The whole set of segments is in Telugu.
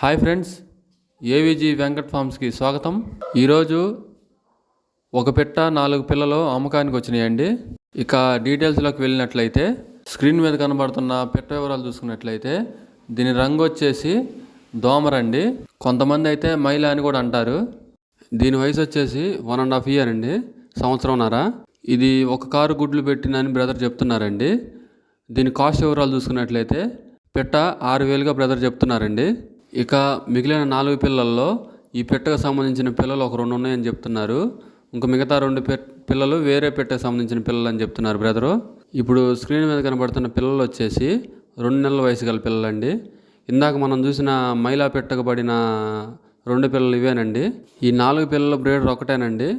హాయ్ ఫ్రెండ్స్ ఏవిజీ వెంకట్ ఫార్మ్స్కి స్వాగతం. ఈరోజు ఒక పెట్ట నాలుగు పిల్లలు అమ్మకానికి వచ్చినాయండి. ఇక డీటెయిల్స్లోకి వెళ్ళినట్లయితే స్క్రీన్ మీద కనబడుతున్న పెట్ట వివరాలు చూసుకున్నట్లయితే దీని రంగు వచ్చేసి దోమరండి కొంతమంది అయితే మైల అని కూడా అంటారు. దీని వయసు వచ్చేసి వన్ అండ్ హాఫ్ ఇయర్ అండి సంవత్సరంన్నర. ఇది ఒక కారు గుడ్లు పెట్టినని బ్రదర్ చెప్తున్నారండి. దీని కాస్ట్ వివరాలు చూసుకున్నట్లయితే పెట్ట ఆరు వేలుగా బ్రదర్ చెప్తున్నారండి. ఇక మిగిలిన నాలుగు పిల్లల్లో ఈ పెట్టకు సంబంధించిన పిల్లలు ఒక రెండు ఉన్నాయని చెప్తున్నారు. ఇంకా మిగతా రెండు పె పిల్లలు వేరే పెట్టకు సంబంధించిన పిల్లలు అని చెప్తున్నారు బ్రదరు. ఇప్పుడు స్క్రీన్ మీద కనబడుతున్న పిల్లలు వచ్చేసి రెండు నెలల వయసు గల పిల్లలండి. ఇందాక మనం చూసిన మైలా పెట్టకబడిన రెండు పిల్లలు ఇవేనండి. ఈ నాలుగు పిల్లల బ్రేడర్ ఒకటేనండి.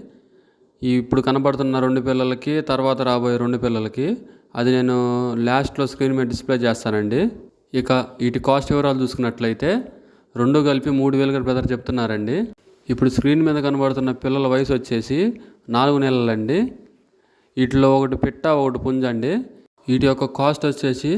ఈ ఇప్పుడు కనబడుతున్న రెండు పిల్లలకి తర్వాత రాబోయే రెండు పిల్లలకి అది నేను లాస్ట్లో స్క్రీన్ మీద డిస్ప్లే చేస్తానండి. ఇక వీటి కాస్ట్ వివరాలు చూసుకున్నట్లయితే రెండు కలిపి మూడు వేలుగా బ్రదర్ చెప్తున్నారండి. ఇప్పుడు స్క్రీన్ మీద కనబడుతున్న పిల్లల వయసు వచ్చేసి నాలుగు నెలలండి. వీటిలో ఒకటి పిట్ట ఒకటి పుంజ అండి. వీటి యొక్క కాస్ట్ వచ్చేసి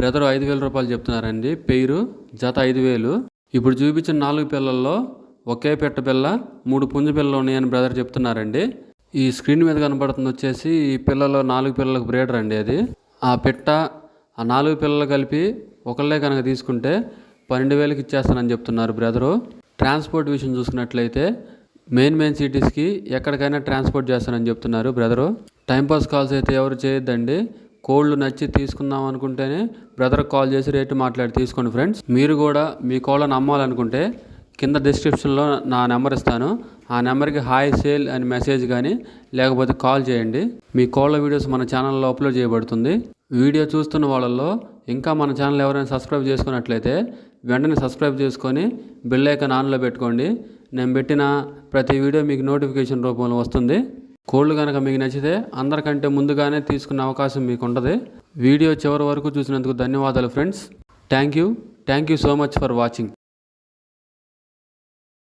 బ్రదర్ ఐదు వేల రూపాయలు చెప్తున్నారండి. పేరు జత ఐదు వేలు. ఇప్పుడు చూపించిన నాలుగు పిల్లల్లో ఒకే పెట్ట పిల్ల మూడు పుంజ పిల్లలు ఉన్నాయని బ్రదర్ చెప్తున్నారండి. ఈ స్క్రీన్ మీద కనబడుతుంది వచ్చేసి ఈ పిల్లలు నాలుగు పిల్లలకు బ్రేడర్ అండి అది. ఆ పెట్ట ఆ నాలుగు పిల్లలు కలిపి ఒకళ్ళే కనుక తీసుకుంటే పన్నెండు వేలకు ఇచ్చేస్తానని చెప్తున్నారు బ్రదరు. ట్రాన్స్పోర్ట్ విషయం చూసుకున్నట్లయితే మెయిన్ మెయిన్ సిటీస్కి ఎక్కడికైనా ట్రాన్స్పోర్ట్ చేస్తానని చెప్తున్నారు బ్రదరు. టైంపాస్ కాల్స్ అయితే ఎవరు చేయొద్దండి. కోళ్ళు నచ్చి తీసుకుందాం అనుకుంటేనే బ్రదర్ కాల్ చేసి రేటు మాట్లాడి తీసుకోండి ఫ్రెండ్స్. మీరు కూడా మీ కోళ్ళను అమ్మాలనుకుంటే కింద డిస్క్రిప్షన్లో నా నెంబర్ ఇస్తాను. ఆ నెంబర్కి హాయ్ సేల్ అని మెసేజ్ కానీ లేకపోతే కాల్ చేయండి. మీ కోళ్ళ వీడియోస్ మన ఛానల్లో అప్లోడ్ చేయబడుతుంది. వీడియో చూస్తున్న వాళ్ళల్లో ఇంకా మన ఛానల్ ఎవరైనా సబ్స్క్రైబ్ చేసుకున్నట్లయితే వెంటనే సబ్స్క్రైబ్ చేసుకొని బెల్ ఐకాన్ ఆన్లో పెట్టుకోండి. నేను పెట్టిన ప్రతి వీడియో మీకు నోటిఫికేషన్ రూపంలో వస్తుంది. కోళ్ళు కనుక మీకు నచ్చితే అందరికంటే ముందుగానే తీసుకునే అవకాశం మీకు ఉంటుంది. వీడియో చివరి వరకు చూసినందుకు ధన్యవాదాలు friends. Thank you thank you so much for watching